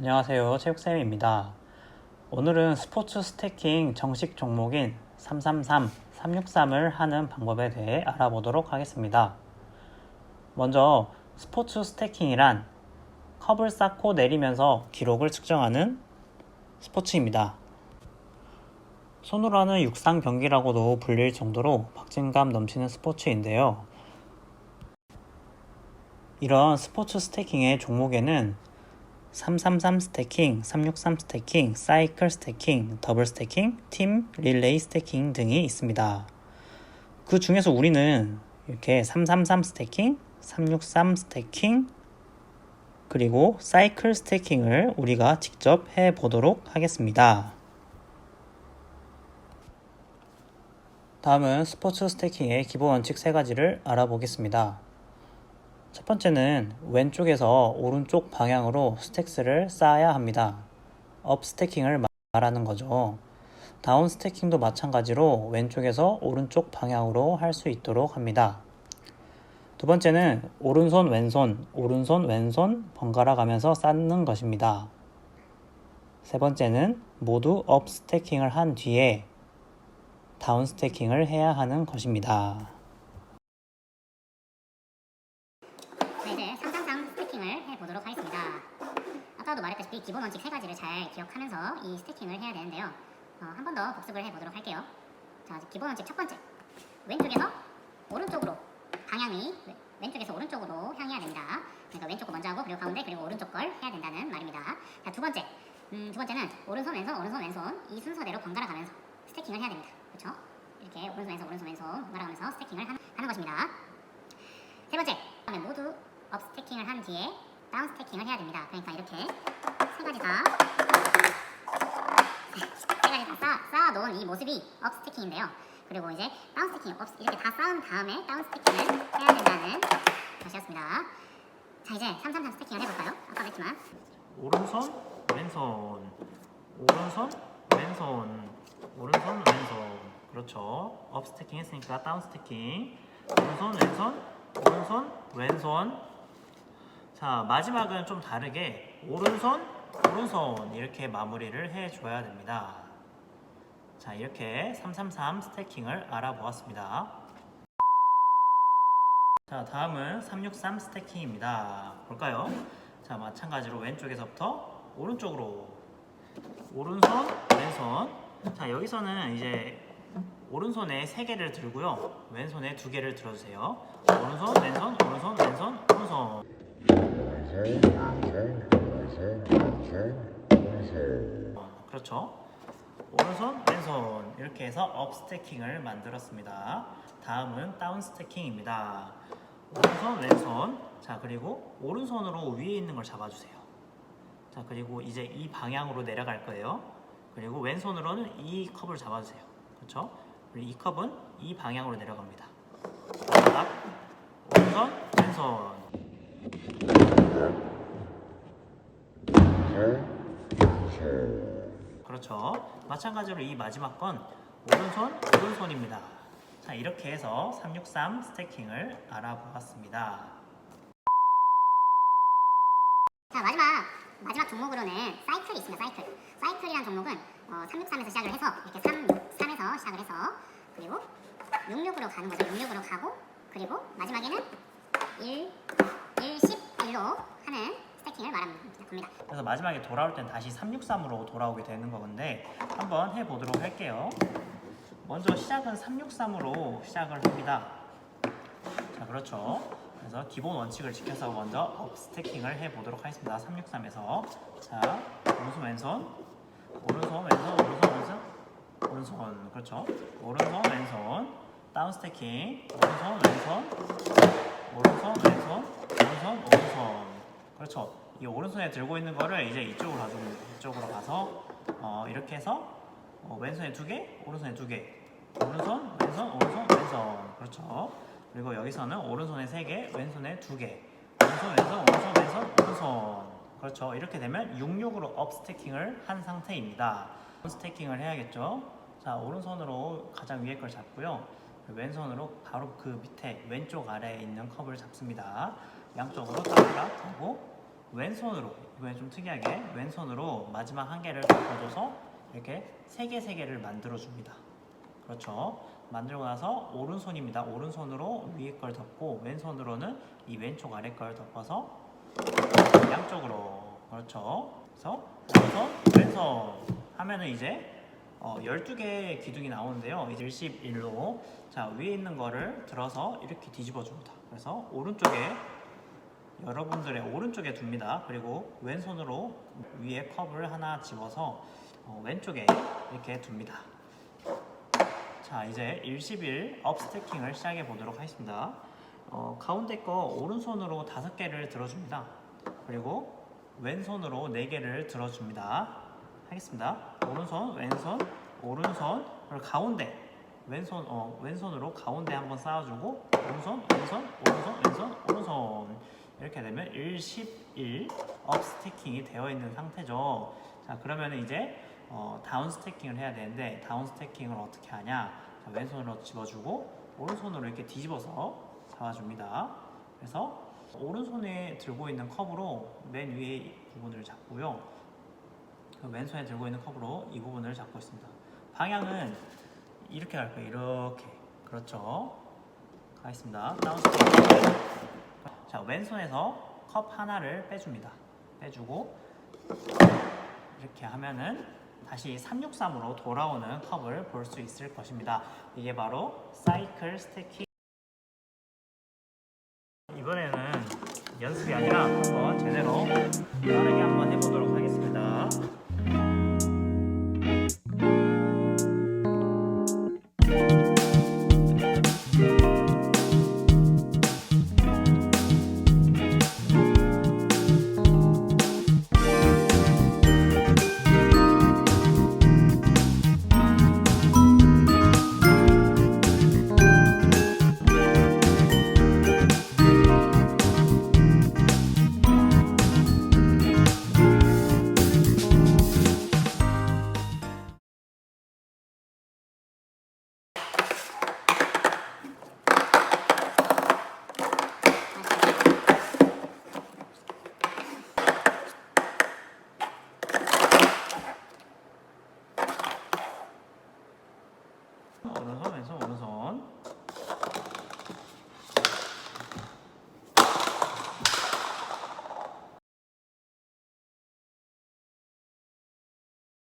안녕하세요. 체육쌤입니다. 오늘은 스포츠 스태킹 정식 종목인 333, 363을 하는 방법에 대해 알아보도록 하겠습니다. 먼저 스포츠 스태킹이란 컵을 쌓고 내리면서 기록을 측정하는 스포츠입니다. 손으로 하는 육상 경기라고도 불릴 정도로 박진감 넘치는 스포츠인데요. 이런 스포츠 스태킹의 종목에는 333 스태킹, 363 스태킹, 사이클 스태킹, 더블 스태킹, 팀 릴레이 스태킹 등이 있습니다. 그 중에서 우리는 이렇게 333 스태킹, 363 스태킹, 그리고 사이클 스태킹을 우리가 직접 해 보도록 하겠습니다. 다음은 스포츠 스태킹의 기본 원칙 세 가지를 알아보겠습니다. 첫 번째는 왼쪽에서 오른쪽 방향으로 스택스를 쌓아야 합니다. 업 스태킹을 말하는 거죠. 다운 스태킹도 마찬가지로 왼쪽에서 오른쪽 방향으로 할 수 있도록 합니다. 두 번째는 오른손 왼손 오른손 왼손 번갈아 가면서 쌓는 것입니다. 세 번째는 모두 업 스태킹을 한 뒤에 다운 스태킹을 해야 하는 것입니다. 말했다시피 기본 원칙 세 가지를 잘 기억하면서 이 스태킹을 해야 되는데요. 어, 한 번 더 복습을 해보도록 할게요. 자, 기본 원칙 첫 번째. 왼쪽에서 오른쪽으로 방향이 왼- 왼쪽에서 오른쪽으로 향해야 됩니다. 그러니까 왼쪽 거 먼저 하고 그리고 가운데 그리고 오른쪽 걸 해야 된다는 말입니다. 자, 두 번째. 음, 두 번째는 오른손 왼손 오른손 왼손 이 순서대로 번갈아 가면서 스태킹을 해야 됩니다. 그렇죠? 이렇게 오른손 왼손 오른손 왼손 번갈아 가면서 스태킹을 하는, 하는 것입니다. 세 번째, 모두 업 스태킹을 한 뒤에 다운 스태킹을 해야 됩니다. 그러니까 이렇게 세 가지 다, 세 가지 다 쌓아, 쌓아 놓은 이 모습이 업 스태킹인데요. 그리고 이제 다운 스태킹, 업, 이렇게 다 쌓은 다음에 다운 스태킹을 해야 된다는 것이었습니다. 자, 이제 333 스태킹을 해볼까요? 아까 했지만 오른손 왼손 오른손 왼손 오른손 왼손 그렇죠 업 스태킹 했으니까 다운 스태킹 오른손 왼손 오른손 왼손 자 마지막은 좀 다르게 오른손 오른손 이렇게 마무리를 해줘야 됩니다. 자 이렇게 333 스태킹을 알아보았습니다. 자 다음은 363 스태킹입니다. 볼까요? 자 마찬가지로 왼쪽에서부터 오른쪽으로. 오른손 왼손. 자 여기서는 이제 오른손에 세 개를 들고요. 왼손에 두 개를 들어주세요. 오른손 왼손 오른손 왼손 오른손 그렇죠. 오른손 왼손 이렇게 해서 업 스태킹을 만들었습니다. 다음은 다운 스태킹입니다. 오른손 왼손. 자 그리고 오른손으로 위에 있는 걸 잡아주세요. 자 그리고 이제 이 방향으로 내려갈 거예요. 그리고 왼손으로는 이 컵을 잡아주세요. 그렇죠? 그리고 이 컵은 이 방향으로 내려갑니다. 오른손 왼손 그렇죠 마찬가지로 이 마지막 건 오른손 오른손입니다 자 이렇게 해서 363 스태킹을 알아보았습니다 자 마지막 마지막 종목으로는 사이클이 있습니다. 사이클. 사이클이란 종목은 어, 363에서 시작을 해서 이렇게 3, 3에서 시작을 해서 그리고 66으로 가는 거죠. 66으로 가고 그리고 마지막에는 1, 1, 10, 1로 하는 스태킹을 말합니다. 그래서 마지막에 돌아올 땐 다시 363으로 돌아오게 되는 건데 한번 해보도록 할게요. 먼저 시작은 363으로 시작을 합니다. 자, 그렇죠. 그래서 기본 원칙을 지켜서 먼저 업 스태킹을 해보도록 하겠습니다. 363에서 자, 오른손 왼손, 오른손 왼손, 오른손 왼손, 오른손 그렇죠. 오른손 왼손, 다운 스태킹, 오른손 왼손, 오른손 왼손, 오른손 오른손 그렇죠. 이 오른손에 들고 있는 거를 이제 이쪽으로 가지고 이쪽으로 가서 어, 이렇게 해서 어, 왼손에 두 개, 오른손에 두 개. 오른손, 왼손, 오른손, 왼손. 그렇죠. 그리고 여기서는 오른손에 세 개, 왼손에 두 개. 오른손, 왼손, 오른손, 왼손, 오른손. 그렇죠. 이렇게 되면 66으로 업 스태킹을 한 상태입니다. 스태킹을 해야겠죠. 자, 오른손으로 가장 위에 걸 잡고요. 왼손으로 바로 그 밑에 왼쪽 아래에 있는 컵을 잡습니다. 양쪽으로 따라 하고 왼손으로 이번에 좀 특이하게 왼손으로 마지막 한 개를 덮어줘서 이렇게 세 개 세 개를 만들어 줍니다. 그렇죠. 만들고 나서 오른손입니다. 오른손으로 위에 걸 덮고 왼손으로는 이 왼쪽 아래 걸 덮어서 양쪽으로 그렇죠. 그래서 오른손 왼손 하면은 이제 어, 12개의 기둥이 나오는데요. 이제 11로 자 위에 있는 거를 들어서 이렇게 뒤집어 줍니다. 그래서 오른쪽에 여러분들의 오른쪽에 둡니다. 그리고 왼손으로 위에 컵을 하나 집어서 어, 왼쪽에 이렇게 둡니다. 자 이제 111 업스태킹을 시작해 보도록 하겠습니다. 어, 가운데 거 오른손으로 다섯 개를 들어줍니다. 그리고 왼손으로 네 개를 들어줍니다. 하겠습니다. 오른손, 왼손, 오른손, 그리고 가운데 왼손, 어, 왼손으로 가운데 한번 쌓아주고 오른손, 왼손, 오른손, 왼손, 오른손 이렇게 되면 1, 11 업스태킹이 되어 있는 상태죠. 자 그러면 이제 어, 다운 스태킹을 해야 되는데 다운 스태킹을 어떻게 하냐? 자, 왼손으로 집어주고 오른손으로 이렇게 뒤집어서 잡아줍니다. 그래서 오른손에 들고 있는 컵으로 맨 위에 부분을 잡고요. 그 왼손에 들고 있는 컵으로 이 부분을 잡고 있습니다. 방향은 이렇게 갈 거예요. 이렇게. 그렇죠. 가겠습니다. 다운. 자, 왼손에서 컵 하나를 빼줍니다. 빼주고 이렇게 하면은 다시 363으로 돌아오는 컵을 볼 수 있을 것입니다. 이게 바로 사이클 스태킹. 오른손 왼손 오른손